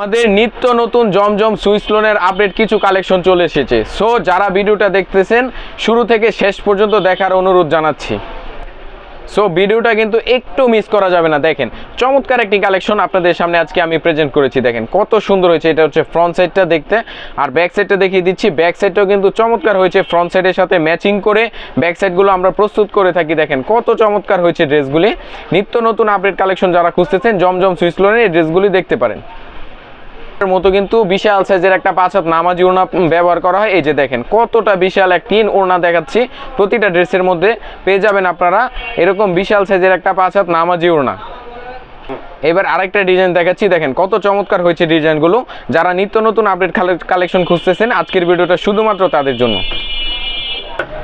আমাদের নিত্য নতুন জমজম সুইস লোনের আপডেট কিছু কালেকশন চলে এসেছে। সো যারা ভিডিওটা দেখতেছেন, শুরু থেকে শেষ পর্যন্ত দেখার অনুরোধ জানাচ্ছি। সো ভিডিওটা কিন্তু একটু মিস করা যাবে না, দেখেন। চমৎকার একটি কালেকশন আপনাদের সামনে আজকে আমি প্রেজেন্ট করেছি, দেখেন। কত সুন্দর হয়েছে, এটা হচ্ছে ফ্রন্ট সাইডটা দেখতে। আর ব্যাক সাইডটা দেখিয়ে দিচ্ছি ব্যাক সাইডটাও কিন্তু চমৎকার হয়েছে ফ্রন্ট সাইডের সাথে ম্যাচিং করে ব্যাক সাইডগুলো আমরা প্রস্তুত করে থাকি, দেখেন। কত চমৎকার হয়েছে ড্রেসগুলি নিত্য নতুন আপডেট কালেকশন যারা খুঁজতেছেন, জমজম সুইস লোনের এই ড্রেসগুলি দেখতে পারেন। মতো কিন্তু বিশাল সাইজের একটা পাঁচ হাত নামাজি ওড়না ব্যবহার করা হয়। এই যে দেখেন, কতটা বিশাল এক তিন ওড়না দেখাচ্ছি। প্রতিটা ড্রেসের মধ্যে পেয়ে যাবেন আপনারা এরকম বিশাল সাইজের একটা পাঁচ হাত নামাজি ওড়না। এবার আরেকটা ডিজাইন দেখাচ্ছি। দেখেন, কত চমৎকার হয়েছে ডিজাইনগুলো। যারা নিত্য নতুন আপডেট কালেকশন খুঁজতেছেন, আজকের ভিডিওটা শুধুমাত্র তাদের জন্য।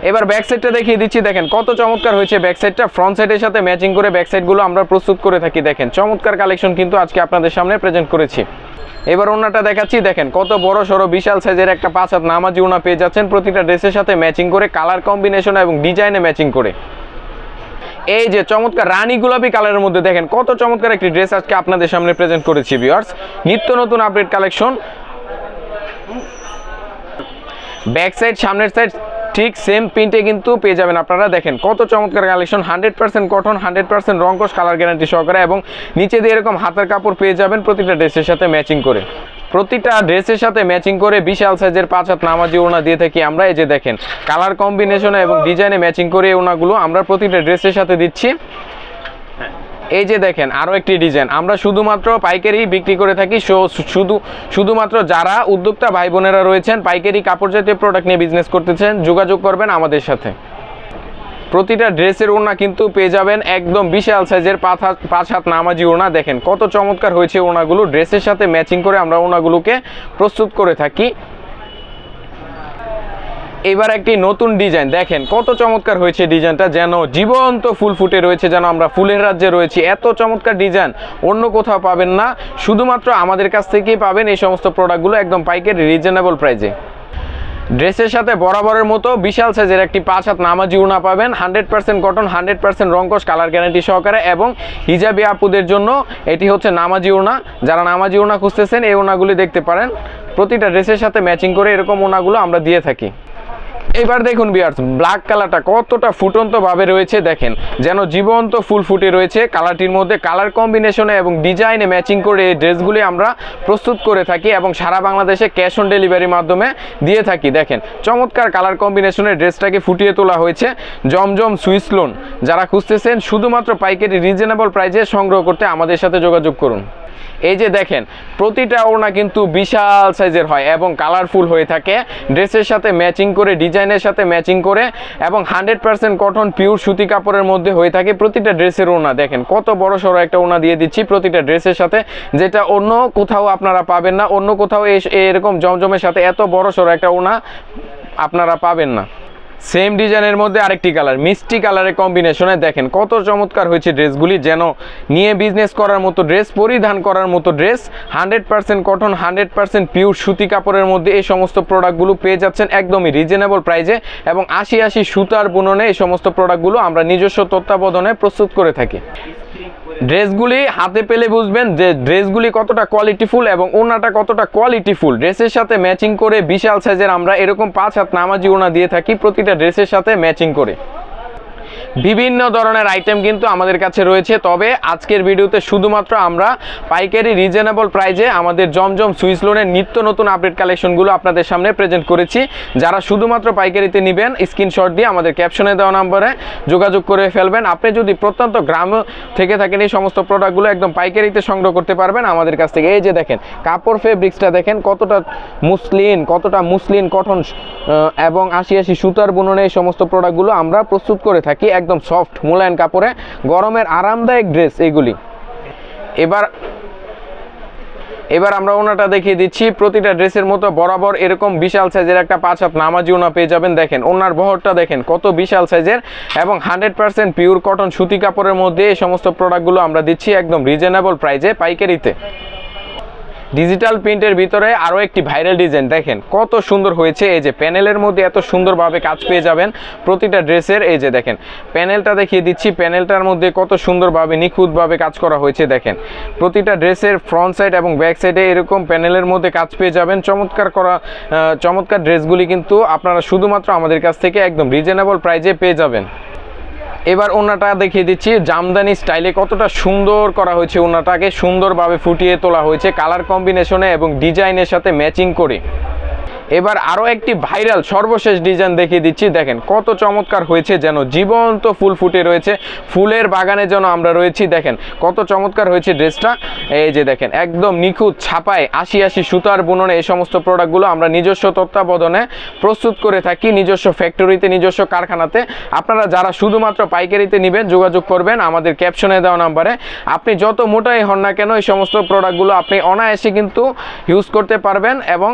এবার ব্যাক সাইডটা দেখিয়ে দিচ্ছি, দেখেন কত চমৎকার হয়েছে ব্যাক সাইডটা ফ্রন্ট সাইডের সাথে ম্যাচিং করে ব্যাক সাইডগুলো আমরা প্রস্তুত করে থাকি, দেখেন। চমৎকার কালেকশন কিন্তু আজকে আপনাদের সামনে প্রেজেন্ট করেছি। এবার ওনাটা দেখাচ্ছি, দেখেন কত বড়, সড়ো, বিশাল সাইজের একটা পাঁচ হাত নামাজি ওনা পেয়ে যাচ্ছেন প্রতিটা ড্রেসের সাথে ম্যাচিং করে কালার কম্বিনেশন এবং ডিজাইনে ম্যাচিং করে। এই যে চমৎকার রানী গোলাপি কালারের মধ্যে, দেখেন কত চমৎকার একটি ড্রেস আজকে আপনাদের সামনে প্রেজেন্ট করেছি ভিউয়ার্স নিত্য নতুন আপডেট কালেকশন ব্যাক সাইড সামনের সাইড ঠিক সেম প্রিন্টে কিন্তু পেয়ে যাবেন আপনারা। দেখেন কত চমৎকার collection hundred percent cotton hundred percent রঙ্কস colour guarantee সহকারে এবং নিচে দিয়ে এরকম হাতের কাপড় পেয়ে যাবেন প্রতিটা ড্রেসের সাথে ম্যাচিং করে। প্রতিটা ড্রেসের সাথে ম্যাচিং করে বিশাল সাইজের পাঁচ হাত নামাজি ওনা দিয়ে থাকি আমরা। এই যে দেখেন কালার কম্বিনেশনে এবং ডিজাইনে ম্যাচিং করে ওনাগুলো আমরা প্রতিটা ড্রেসের সাথে দিচ্ছি। এই যে দেখেন আরও একটি ডিজাইন। আমরা শুধুমাত্র পাইকারি বিক্রি করে থাকি শুধু, শুধুমাত্র যারা উদ্যোক্তা ভাই বোনেরা রয়েছেন, পাইকারি কাপড় জাতীয় প্রোডাক্ট নিয়ে বিজনেস করতেছেন, যোগাযোগ করবেন আমাদের সাথে। প্রতিটা ড্রেসের ওড়না কিন্তু পেয়ে যাবেন একদম বিশাল সাইজের পাঁচ হাত পাঁচ হাত নামাজি ওড়না। দেখেন কত চমৎকার হয়েছে ওড়নাগুলো। ড্রেসের সাথে ম্যাচিং করে আমরা ওড়নাগুলোকে প্রস্তুত করে থাকি। এবার একটি নতুন ডিজাইন। দেখেন, কত চমৎকার হয়েছে ডিজাইনটা, যেন জীবন্ত ফুল ফুটে রয়েছে, যেন আমরা ফুলের রাজ্যে রয়েছি। এত চমৎকার ডিজাইন, অন্য কোথাও পাবেন না। শুধুমাত্র আমাদের কাছ থেকেই পাবেন এই সমস্ত প্রোডাক্টগুলো একদম পাইকারি, রিজনেবল প্রাইজে। ড্রেসের সাথে বরাবরের মতো বিশাল সাইজের একটি পাঁচ হাত নামাজি উনা পাবেন। Hundred percent cotton, hundred percent রঙ্কশ colour guarantee সহকারে এবং হিজাবি আপুদের জন্য এটি হচ্ছে নামাজি ওনা যারা নামাজি ওনা খুঁজতেছেন, এই ওনাগুলি দেখতে পারেন। প্রতিটা ড্রেসের সাথে ম্যাচিং করে এরকম ওনাগুলো আমরা দিয়ে থাকি। এবার দেখুন বিয়ার্স ব্ল্যাক কালারটা কতটা ফুটন্ত ভাবে রয়েছে দেখেন। যেন জীবন্ত ফুল ফুটে রয়েছে কালারটির মধ্যে কালার কম্বিনেশনে এবং ডিজাইনে ম্যাচিং করে এই ড্রেসগুলি আমরা প্রস্তুত করে থাকি এবং সারা বাংলাদেশে ক্যাশ অন ডেলিভারির মাধ্যমে দিয়ে থাকি। দেখেন, চমৎকার কালার কম্বিনেশনের ড্রেসটাকে ফুটিয়ে তোলা হয়েছে জমজম সুইস লোন। যারা খুঁজতেছেন, শুধুমাত্র পাইকারি রিজনেবল প্রাইজে সংগ্রহ করতে আমাদের সাথে যোগাযোগ করুন। এই যে দেখেন, প্রতিটা ওড়না কিন্তু বিশাল সাইজের হয় এবং কালারফুল হয়ে থাকে। ড্রেসের সাথে ম্যাচিং করে ডিজাইনের সাথে ম্যাচিং করে এবং হান্ড্রেড পার্সেন্ট কটন পিওর সুতি কাপড়ের মধ্যে হয়ে থাকে প্রতিটা ড্রেসের ওনা দেখেন, কত বড় সড়ো একটা ওনা দিয়ে দিচ্ছি প্রতিটা ড্রেসের সাথে, যেটা অন্য কোথাও আপনারা পাবেন না, অন্য কোথাও এরকম জমজমের সাথে এত বড় সড়ো একটা ওনা আপনারা পাবেন না। সেম ডিজাইনের মধ্যে আরেকটি কালার মিষ্টি কালারের কম্বিনেশনে দেখেন কত চমৎকার হয়েছে ড্রেসগুলি, যেন নিয়ে বিজনেস করার মতো ড্রেস, পরিধান করার মতো dress hundred percent cotton hundred percent pure সুতি কাপড়ের মধ্যে এই সমস্ত প্রোডাক্টগুলো পেয়ে যাচ্ছেন একদমই রিজনেবল প্রাইজে এবং আশি আশি সুতার বুননে এই সমস্ত প্রোডাক্টগুলো আমরা নিজস্ব তত্ত্বাবধানে প্রস্তুত করে থাকি। ড্রেসগুলি হাতে পেলে বুঝবেন যে ড্রেসগুলি কতটা কোয়ালিটিফুল এবং ওনাটা কতটা কোয়ালিটিফুল ড্রেসের সাথে ম্যাচিং করে বিশাল সাইজের আমরা এরকম পাঁচ হাত নামাজি ওনা দিয়ে থাকি, প্রতিটা ড্রেসের সাথে ম্যাচিং করে। বিভিন্ন ধরনের আইটেম কিন্তু আমাদের কাছে রয়েছে। তবে আজকের ভিডিওতে শুধুমাত্র আমরা পাইকারি রিজনেবল প্রাইজে আমাদের জমজম সুইস লোনের নিত্য নতুন আপডেট কালেকশনগুলো আপনাদের সামনে প্রেজেন্ট করেছি। যারা শুধুমাত্র পাইকারিতে নেবেন স্ক্রিনশট দিয়ে আমাদের ক্যাপশনে দেওয়া নম্বরে যোগাযোগ করে ফেলবেন। আপনি যদি প্রত্যন্ত গ্রাম থেকে থাকেন, এই সমস্ত প্রোডাক্টগুলো একদম পাইকারিতে সংগ্রহ করতে পারবেন আমাদের কাছ থেকে। এই যে দেখেন, কাপড় ফেব্রিক্সটা দেখেন, কতটা মুসলিন কতটা মুসলিন কটন এবং আশি আশি সুতার বুননে এই সমস্ত প্রোডাক্টগুলো আমরা প্রস্তুত করে থাকি। একদম সফট মোলায়েন কাপড়ে, গরমের আরামদায়ক ড্রেস এগুলি এবার এবার আমরা ওনাটা দেখিয়ে দিচ্ছি। প্রতিটা ড্রেসের মতো বরাবর এরকম বিশাল সাইজের একটা পাঁচ হাত নামাজি ওনা পেয়ে যাবেন। দেখেন, ওনার বহরটা দেখেন, কত বিশাল সাইজের এবং হান্ড্রেড পার্সেন্ট পিওর কটন সুতি কাপড়ের মধ্যে এই সমস্ত প্রোডাক্টগুলো আমরা দিচ্ছি একদম রিজনেবল প্রাইজে পাইকারিতে। ডিজিটাল প্রিন্টের ভিতরে আরও একটি ভাইরাল ডিজাইন দেখেন। কত সুন্দর হয়েছে। এই যে প্যানেলের মধ্যে এত সুন্দরভাবে কাজ পেয়ে যাবেন প্রতিটা ড্রেসের। এই যে দেখেন, প্যানেলটা দেখিয়ে দিচ্ছি। প্যানেলটার মধ্যে কত সুন্দরভাবে, নিখুঁতভাবে কাজ করা হয়েছে, দেখেন। প্রতিটা ড্রেসের ফ্রন্ট সাইড এবং ব্যাক সাইডে এরকম প্যানেলের মধ্যে কাজ পেয়ে যাবেন। চমৎকার করা চমৎকার ড্রেসগুলি কিন্তু আপনারা শুধুমাত্র আমাদের কাছ থেকে একদম রিজনেবল প্রাইজে পেয়ে যাবেন। এবার ওনাটা দেখিয়ে দিচ্ছি। জামদানি স্টাইলে কতটা সুন্দর করা হয়েছে ওনাটাকে। সুন্দরভাবে ফুটিয়ে তোলা হয়েছে। কালার কম্বিনেশনে এবং ডিজাইনের সাথে ম্যাচিং করে। এবার আরও একটি ভাইরাল সর্বশেষ ডিজাইন দেখিয়ে দিচ্ছি। দেখেন কত চমৎকার হয়েছে যেন জীবন্ত ফুল ফুটে রয়েছে। ফুলের বাগানে যেন আমরা রয়েছি, দেখেন কত চমৎকার হয়েছে ড্রেসটা। এই যে দেখেন, একদম নিখুঁত ছাপায় আশি আশি সুতার বুননে এই সমস্ত প্রোডাক্টগুলো আমরা নিজস্ব তত্ত্বাবধানে প্রস্তুত করে থাকি, নিজস্ব ফ্যাক্টরিতে নিজস্ব কারখানাতে। আপনারা যারা শুধুমাত্র পাইকারিতে নেবেন, যোগাযোগ করবেন আমাদের ক্যাপশনে দেওয়া নাম্বারে। আপনি যত মোটাই হন না কেন এই সমস্ত প্রোডাক্টগুলো আপনি অনায়াসে কিন্তু ইউজ করতে পারবেন এবং